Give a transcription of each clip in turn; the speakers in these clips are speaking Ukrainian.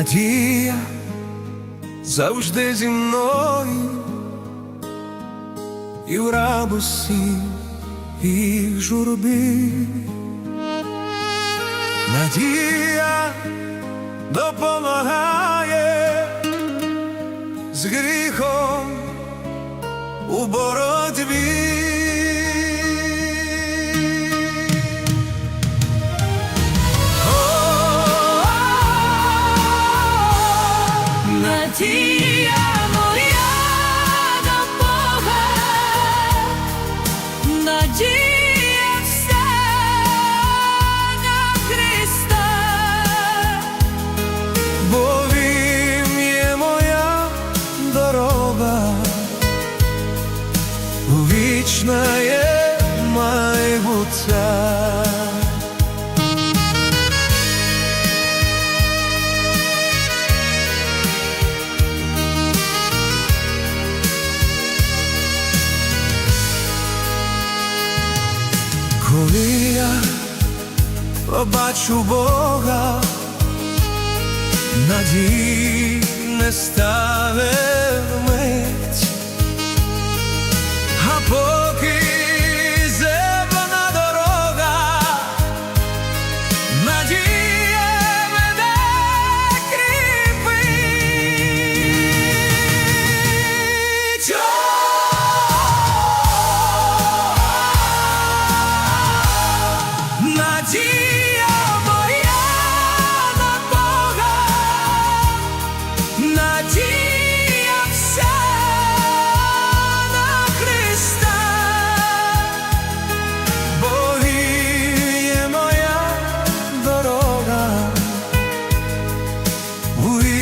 надія завжди зі мною, і в радості, і в журбі. Надія допомагає Надія моя на Христа, Бо він є моя дорога, вічна є майбуття. Побачу Бога, надій не стане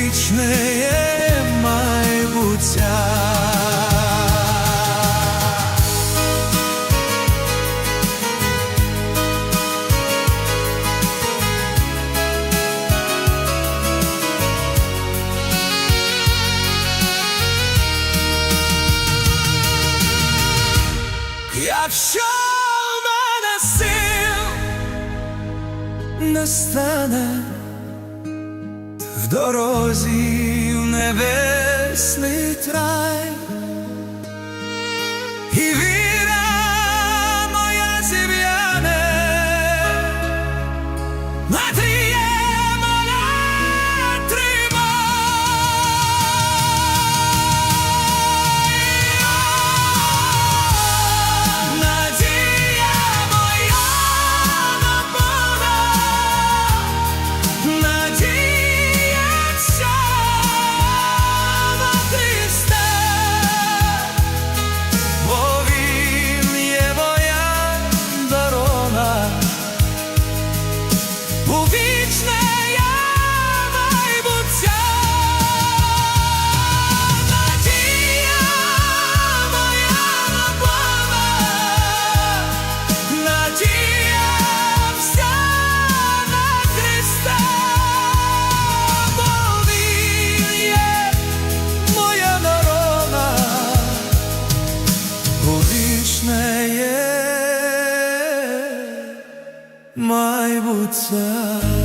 вічне майбуття. Якщо в дорозі в небесний край, вічне є майбуття.